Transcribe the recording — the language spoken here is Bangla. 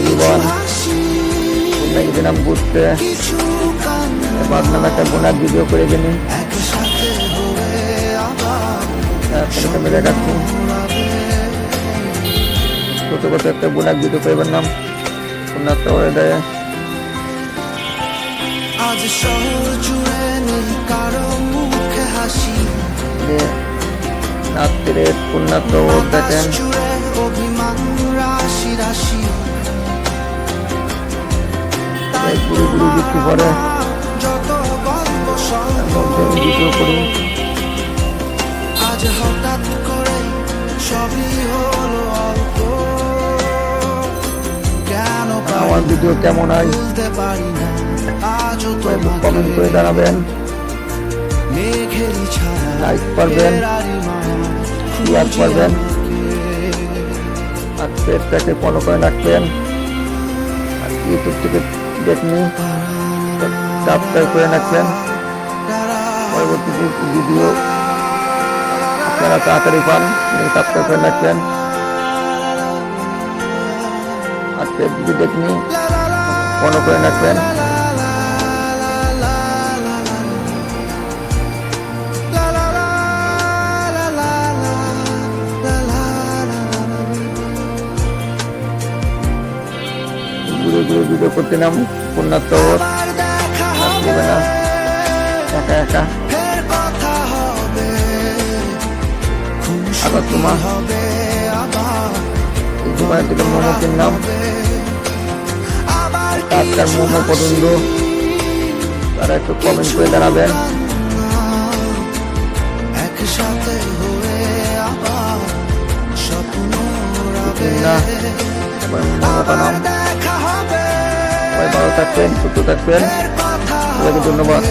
জীবন একটা বোনার ভিডিও করে গেলি তারপরে তো ছোট ছোট একটা বোনার ভিডিও করে বললাম বোনার তো দেয় আজ শহর জুড়ে কারও মুখে হাসি রাত্রে পূর্ণাত্ম দেখেন অভিমান রাশি রাশি গুরু বিক্রি করে ভিডিও আজ হঠাৎ করে সবই হলো অল্প। আমার ভিডিও কেমন হয়? পারি কমেন্ট করে জানাবেন। লাইক করবেন। শেয়ার করবেন। আর পেজটাকে ফলো করে রাখবেন। আর ইউটিউব থেকে দেখনি সাবস্ক্রাইব করে রাখবেন পরবর্তী ভিডিও আপনারা তাড়াতাড়ি পান সাবস্ক্রাইব করে রাখবেন আর ভিডিও দেখনি ফলো করে রাখবেন ঘুরে ভিডিও করতে নাম না একা একা। আবার তোমার দোকান থেকে মোমো কিনলাম কার মোমো পছন্দ তারা একটু কমেন্ট করে জানাবেন। একসাথে হয়ে আবার স্বপ্ন রবে না, এবার মোমো বানাম দেখা হবে সবাই ভালো থাকবেন সুস্থ থাকবেন। সবাইকে ধন্যবাদ।